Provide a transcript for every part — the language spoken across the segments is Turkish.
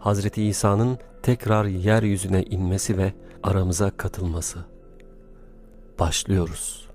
Hazreti İsa'nın tekrar yeryüzüne inmesi ve aramıza katılması. Başlıyoruz.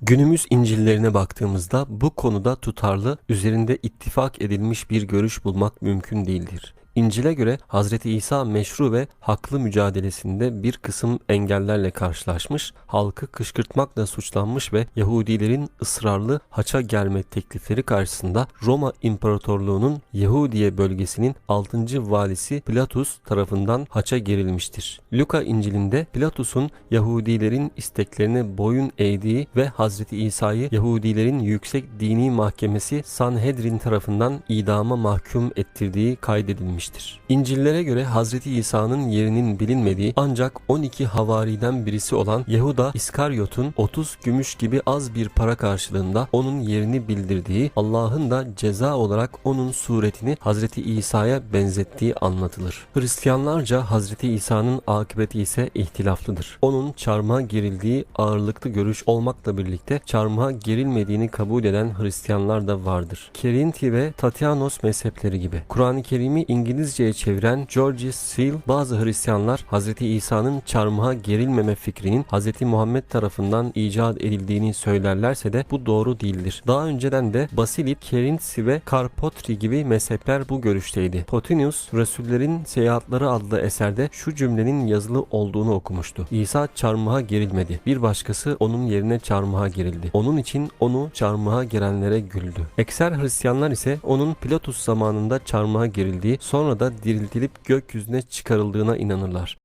Günümüz İncil'lerine baktığımızda bu konuda tutarlı, üzerinde ittifak edilmiş bir görüş bulmak mümkün değildir. İncil'e göre Hazreti İsa meşru ve haklı mücadelesinde bir kısım engellerle karşılaşmış, halkı kışkırtmakla suçlanmış ve Yahudilerin ısrarlı haça gelme teklifleri karşısında Roma İmparatorluğu'nun Yahudiye bölgesinin 6. valisi Pilatus tarafından haça gerilmiştir. Luka İncil'inde Pilatus'un Yahudilerin isteklerine boyun eğdiği ve Hazreti İsa'yı Yahudilerin yüksek dini mahkemesi Sanhedrin tarafından idama mahkum ettirdiği kaydedilmiştir. İncillere göre Hazreti İsa'nın yerinin bilinmediği ancak 12 havariden birisi olan Yehuda İskaryot'un 30 gümüş gibi az bir para karşılığında onun yerini bildirdiği, Allah'ın da ceza olarak onun suretini Hazreti İsa'ya benzettiği anlatılır. Hristiyanlarca Hazreti İsa'nın akıbeti ise ihtilaflıdır. Onun çarmıha gerildiği ağırlıklı görüş olmakla birlikte çarmıha gerilmediğini kabul eden Hristiyanlar da vardır. Kerinti ve Tatianos mezhepleri gibi. Kur'an-ı Kerim'i İngilizceye çeviren George Seal bazı Hristiyanlar Hz. İsa'nın çarmıha gerilmeme fikrinin Hz. Muhammed tarafından icat edildiğini söylerlerse de bu doğru değildir. Daha önceden de Basilit, Kerintsi ve Karpotri gibi mezhepler bu görüşteydi. Potinius, Resullerin Seyahatleri adlı eserde şu cümlenin yazılı olduğunu okumuştu. İsa çarmıha gerilmedi. Bir başkası onun yerine çarmıha gerildi. Onun için onu çarmıha gelenlere güldü. Ekser Hristiyanlar ise onun Pilatus zamanında çarmıha gerildiği sonra da diriltilip gökyüzüne çıkarıldığına inanırlar.